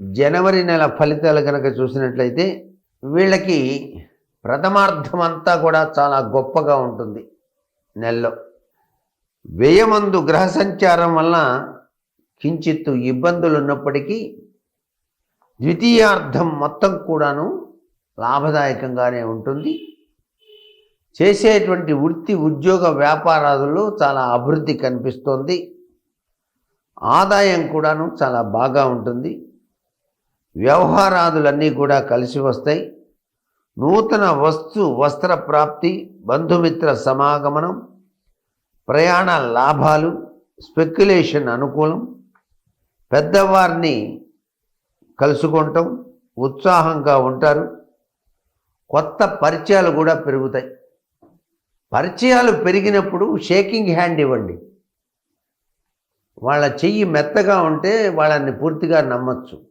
జనవరి నెల ఫలితాలు కనుక చూసినట్లయితే వీళ్ళకి ప్రథమార్థం అంతా కూడా చాలా గొప్పగా ఉంటుంది నెలలో. వ్యయమందు గ్రహ సంచారం వలన కించిత్తు ఇబ్బందులు ఉన్నప్పటికీ ద్వితీయార్థం మొత్తం కూడాను లాభదాయకంగానే ఉంటుంది. చేసేటువంటి వృత్తి ఉద్యోగ వ్యాపారాలలో చాలా అభివృద్ధి కనిపిస్తోంది. ఆదాయం కూడాను చాలా బాగా ఉంటుంది. వ్యవహారాదులన్నీ కూడా కలిసి వస్తాయి. నూతన వస్తు వస్త్ర ప్రాప్తి బంధుమిత్ర సమాగమనం ప్రయాణ లాభాలు స్పెక్యులేషన్ అనుకూలం పెద్దవారిని కలుసుకుంటాం ఉత్సాహంగా ఉంటారు. కొత్త పరిచయాలు కూడా పెరుగుతాయి. పరిచయాలు పెరిగినప్పుడు షేకింగ్ హ్యాండ్ ఇవ్వండి. వాళ్ళ చెయ్యి మెత్తగా ఉంటే వాళ్ళని పూర్తిగా నమ్మచ్చు.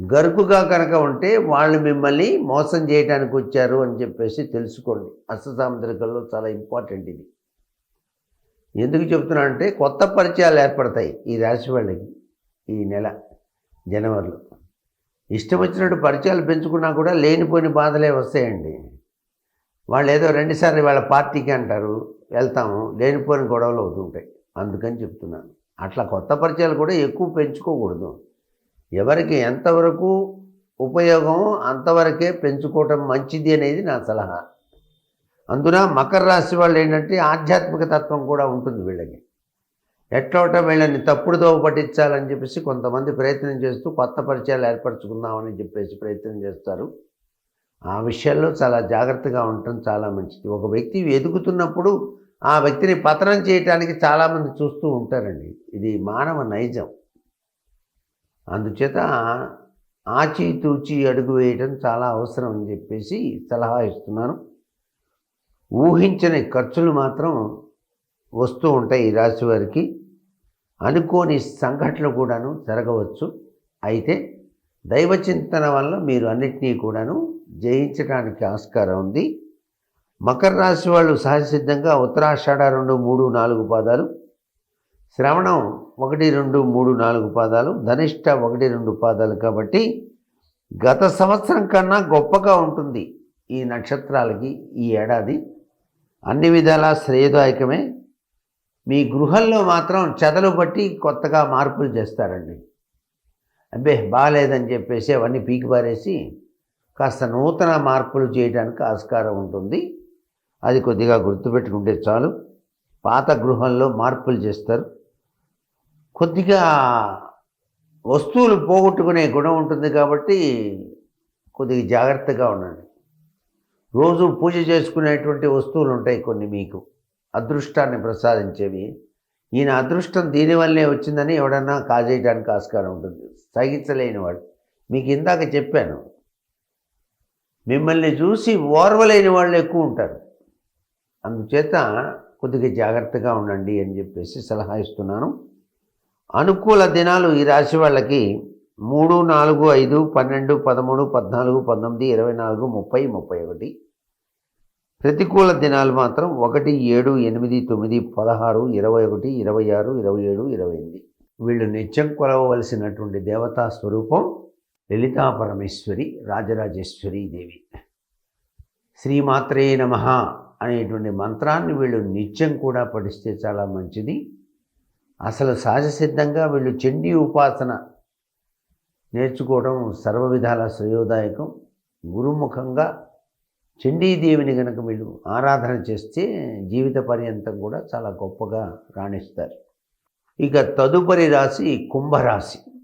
గరుకుగా కనుక ఉంటే వాళ్ళు మిమ్మల్ని మోసం చేయడానికి వచ్చారు అని చెప్పేసి తెలుసుకోండి. అష్టసాముద్రికల్లో చాలా ఇంపార్టెంట్ ఇది. ఎందుకు చెప్తున్నా అంటే కొత్త పరిచయాలు ఏర్పడతాయి ఈ రాశి వాళ్ళకి ఈ నెల జనవరిలో. ఇష్టం వచ్చినట్టు పరిచయాలు పెంచుకున్నా కూడా లేనిపోయిన బాధలే వస్తాయండి. వాళ్ళు ఏదో రెండుసార్లు వాళ్ళ పార్టీకి అంటారు వెళ్తాము లేనిపోయిన గొడవలు అవుతుంటాయి. అందుకని చెప్తున్నాను. అట్లా కొత్త పరిచయాలు కూడా ఎక్కువ పెంచుకోకూడదు. ఎవరికి ఎంతవరకు ఉపయోగం అంతవరకే పెంచుకోవటం మంచిది అనేది నా సలహా. అందున మకర రాశి వాళ్ళు ఏంటంటే ఆధ్యాత్మిక తత్వం కూడా ఉంటుంది వీళ్ళకి. ఎట్లవట వీళ్ళని తప్పుడు దోవ పట్టించాలని చెప్పేసి కొంతమంది ప్రయత్నం చేస్తూ కొత్త పరిచయాలు ఏర్పరచుకుందామని చెప్పేసి ప్రయత్నం చేస్తారు. ఆ విషయాల్లో చాలా జాగ్రత్తగా ఉండటం చాలా మంచిది. ఒక వ్యక్తి ఎదుగుతున్నప్పుడు ఆ వ్యక్తిని పతనం చేయటానికి చాలామంది చూస్తూ ఉంటారండి. ఇది మానవ నైజం. అందుచేత ఆచితూచి అడుగు వేయటం చాలా అవసరం అని చెప్పేసి సలహా ఇస్తున్నాను. ఊహించని ఖర్చులు మాత్రం వస్తూ ఉంటాయి ఈ రాశి వారికి. అనుకోని సంఘటనలు కూడాను జరగవచ్చు. అయితే దైవ చింతన వల్ల మీరు అన్నిటినీ కూడాను జయించడానికి ఆస్కారం ఉంది. మకర రాశి వాళ్ళు సహజసిద్ధంగా ఉత్తరాషాఢ రెండు మూడు నాలుగు పాదాలు శ్రవణం ఒకటి రెండు మూడు నాలుగు పాదాలు ధనిష్ట ఒకటి రెండు పాదాలు కాబట్టి గత సంవత్సరం కన్నా గొప్పగా ఉంటుంది ఈ నక్షత్రాలకి ఈ ఏడాది. అన్ని విధాలా శ్రేయదాయకమే. మీ గృహంలో మాత్రం చెదలు బట్టి కొత్తగా మార్పులు చేస్తారండి. అబ్బే బాగాలేదని చెప్పేసి అవన్నీ పీకి పారేసి కాస్త నూతన మార్పులు చేయడానికి ఆస్కారం ఉంటుంది. అది కొద్దిగా గుర్తుపెట్టుకుంటే చాలు. పాత గృహంలో మార్పులు చేస్తారు. కొద్దిగా వస్తువులు పోగొట్టుకునే గుణం ఉంటుంది కాబట్టి కొద్దిగా జాగ్రత్తగా ఉండండి. రోజు పూజ చేసుకునేటువంటి వస్తువులు ఉంటాయి కొన్ని మీకు. అదృష్టాన్ని ప్రసాదించేవి. ఈయన అదృష్టం దీనివల్లే వచ్చిందని ఎవడన్నా కాజేయడానికి ఆస్కారం ఉంటుంది. సహించలేని వాడు మీకు ఇందాక చెప్పాను. మిమ్మల్ని చూసి ఓర్వలేని వాళ్ళు ఎక్కువ ఉంటారు. అందుచేత కొద్దిగా జాగ్రత్తగా ఉండండి అని చెప్పేసి సలహా ఇస్తున్నాను. అనుకూల దినాలు ఈ రాశి వాళ్ళకి మూడు నాలుగు ఐదు పన్నెండు పదమూడు పద్నాలుగు పంతొమ్మిది ఇరవై నాలుగు ముప్పై ముప్పై ఒకటి. ప్రతికూల దినాలు మాత్రం ఒకటి ఏడు ఎనిమిది తొమ్మిది పదహారు ఇరవై ఒకటి ఇరవై ఆరు ఇరవై ఏడు ఇరవై ఎనిమిది. వీళ్ళు నిత్యం కొలవవలసినటువంటి దేవతా స్వరూపం లలితా పరమేశ్వరి రాజరాజేశ్వరి దేవి. శ్రీమాత్రే నమ అనేటువంటి మంత్రాన్ని వీళ్ళు నిత్యం కూడా పఠిస్తే చాలా మంచిది. అసలు సహజసిద్ధంగా వీళ్ళు చండీ ఉపాసన నేర్చుకోవడం సర్వ విధాల శ్రేయోదాయకం. గురుముఖంగా చండీదేవిని కనుక వీళ్ళు ఆరాధన చేస్తే జీవిత పర్యంతం కూడా చాలా గొప్పగా రాణిస్తారు. ఇక తదుపరి రాశి కుంభరాశి.